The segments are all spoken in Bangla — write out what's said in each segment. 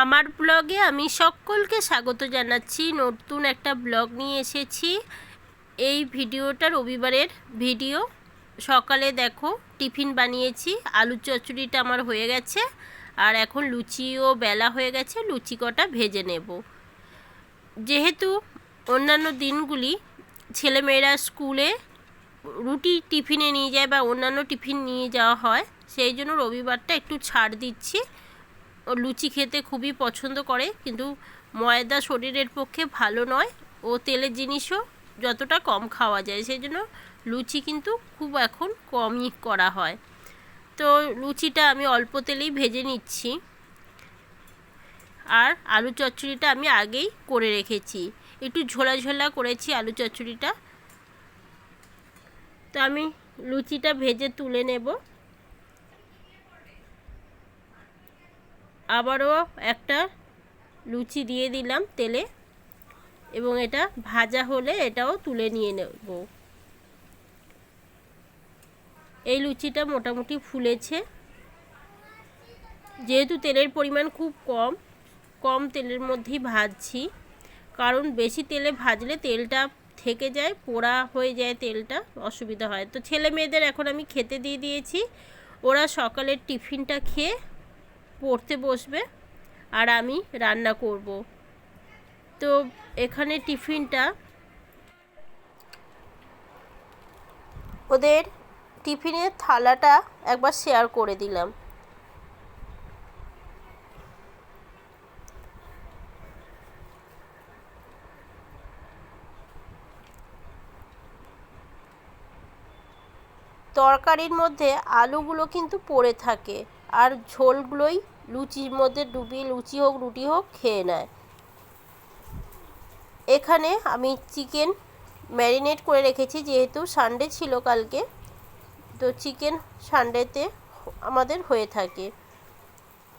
আমার ব্লগে আমি সকলকে স্বাগত জানাচ্ছি। নতুন একটা ব্লগ নিয়ে এসেছি। এই ভিডিওটা রবিবারের ভিডিও। সকালে দেখো, টিফিন বানিয়েছি। আলু চচ্চড়িটা আমার হয়ে গেছে। আর এখন লুচিও বেলা হয়ে গেছে, লুচি কটা ভেজে নেব। যেহেতু অন্যান্য দিনগুলি ছেলেমেয়েরা স্কুলে রুটি টিফিনে নিয়ে যায় বা অন্যান্য টিফিন নিয়ে যাওয়া হয়, সেই জন্য রবিবারটা একটু ছাড় দিচ্ছি। লুচি খেতে খুবই পছন্দ করে, কিন্তু ময়দা শরীরের পক্ষে ভালো নয়। ও তেলের জিনিসও যতটা কম খাওয়া যায় সেই জন্য লুচি কিন্তু খুব এখন কমই করা হয়। তো লুচিটা আমি অল্প তেলেই ভেজে নিচ্ছি। আর আলু চচ্চড়িটা আমি আগেই করে রেখেছি। একটু ঝোলা ঝোলা করেছি আলু চচ্চড়িটা। তো আমি লুচিটা ভেজে তুলে নেব। আবারও একটা লুচি দিয়ে দিলাম তেলে এবং এটা ভাজা হলে এটাও তুলে নিয়ে নেব। এই লুচিটা মোটামুটি ফুলেছে। যেহেতু তেলের পরিমাণ খুব কম কম তেলের মধ্যেই ভাজছি। কারণ বেশি তেলে ভাজলে তেলটা থেকে যায়, পোড়া হয়ে যায় তেলটা, অসুবিধা হয়। তো ছেলে মেয়েদের এখন আমি খেতে দিয়ে দিয়েছি। ওরা সকালের টিফিনটা খেয়ে পড়তে বসবে আর আমি রান্না করব। তো এখানে টিফিনটা ওদের টিফিনের থালাটা একবার শেয়ার করে দিলাম। তরকারির মধ্যে আলুগুলো কিন্তু পড়ে থাকে আর ঝোলগুলোই লুচির মধ্যে ডুবিয়ে, লুচি হোক, রুটি হোক, খেয়ে নেয়। এখানে আমি চিকেন ম্যারিনেট করে রেখেছি, যেহেতু সানডে ছিল কালকে, তো চিকেন সানডেতে আমাদের হয়ে থাকে।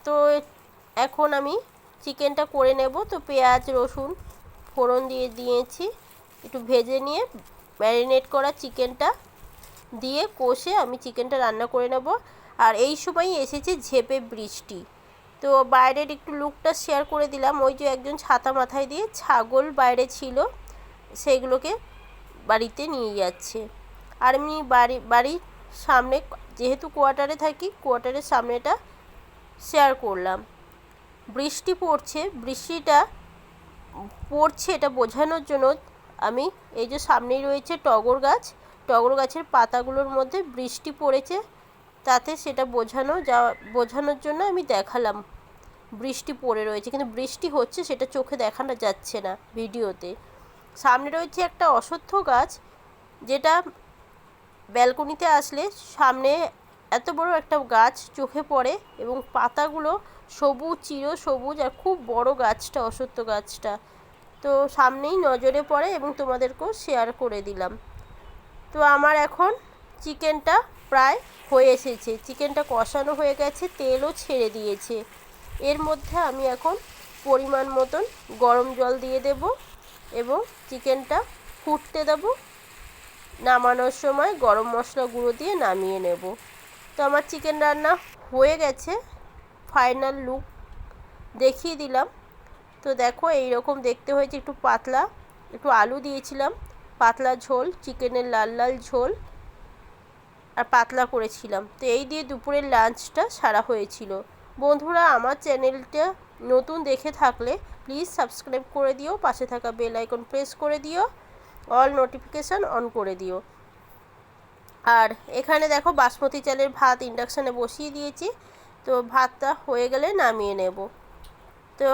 তো এখন আমি চিকেনটা করে নেব। তো পেঁয়াজ, রসুন, ফোড়ন দিয়ে দিয়েছি। একটু ভেজে নিয়ে ম্যারিনেট করা চিকেনটা দিয়ে কষে আমি চিকেনটা রান্না করে নেব। আর এই সময় এসেছে ঝেপে বৃষ্টি। তো বাইরের একটু লুকটা শেয়ার করে দিলাম। ওই যে একজন ছাতা মাথায় দিয়ে ছাগল বাইরে ছিল সেগুলোকে বাড়িতে নিয়ে যাচ্ছে। আর আমি বাড়ি, বাড়ির সামনে, যেহেতু কোয়ার্টারে থাকি কোয়ার্টারের সামনেটা শেয়ার করলাম। বৃষ্টি পড়ছে, বৃষ্টিটা পড়ছে এটা বোঝানোর জন্য আমি এই যে সামনেই রয়েছে টগর গাছ। টগর গাছের পাতাগুলোর মধ্যে বৃষ্টি পড়েছে। তাতে সেটা বোঝানো যা, বোঝানোর জন্য আমি দেখালাম। বৃষ্টি পড়ে রয়েছে, কিন্তু বৃষ্টি হচ্ছে সেটা চোখে দেখানো যাচ্ছে না ভিডিওতে। সামনে রয়েছে একটা অশ্বত্থ গাছ, যেটা ব্যালকনিতে আসলে সামনে এত বড় একটা গাছ চোখে পড়ে এবং পাতাগুলো সবুজ, চির সবুজ আর খুব বড় গাছটা অশ্বত্থ গাছটা। তো সামনেই নজরে পড়ে এবং তোমাদেরকেও শেয়ার করে দিলাম। তো আমার এখন চিকেনটা প্রায় হয়ে এসেছে। চিকেনটা কষানো হয়ে গেছে, তেলও ছেড়ে দিয়েছে। এর মধ্যে আমি এখন পরিমাণ মতন গরম জল দিয়ে দেব এবং চিকেনটা ফুটতে দেব। নামানোর সময় গরম মশলা গুঁড়ো দিয়ে নামিয়ে নেব। তো আমার চিকেন রান্না হয়ে গেছে, ফাইনাল লুক দেখিয়ে দিলাম। তো দেখো এই রকম দেখতে হয়েছে, একটু পাতলা, একটু আলু দিয়েছিলাম, পাতলা ঝোল, চিকেনের লাল লাল ঝোল। আর পাতলা করেছিলাম। তো এই দিয়ে দুপুরের লাঞ্চটা সারা হয়েছিল। বন্ধুরা, আমার চ্যানেলটা নতুন দেখে থাকলে প্লিজ সাবস্ক্রাইব করে দিও, পাশে থাকা বেল আইকন প্রেস করে দিও, অল নোটিফিকেশান অন করে দিও। আর এখানে দেখো বাসমতি চালের ভাত ইন্ডাকশানে বসিয়ে দিয়েছি। তো ভাতটা হয়ে গেলে নামিয়ে নেব। তো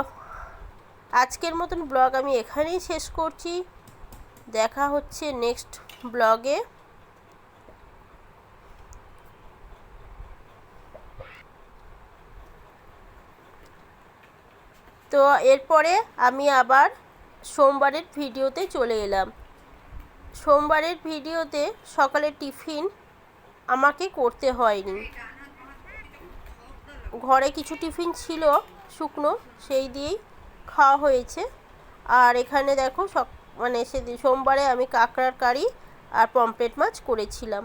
আজকের মতন ব্লগ আমি এখানেই শেষ করছি। দেখা হচ্ছে নেক্সট ব্লগে। তো এরপরে আমি আবার সোমবারের ভিডিওতে চলে এলাম। সোমবারের ভিডিওতে সকালে টিফিন আমাকে করতে হয়নি। ঘরে কিছু টিফিন ছিল, শুকনো, সেই দিয়েই খাওয়া হয়েছে। আর এখানে দেখো সক মানে সেদিন সোমবারে আমি কাঁকড়ার কারি আর পমফ্রেট মাছ করেছিলাম।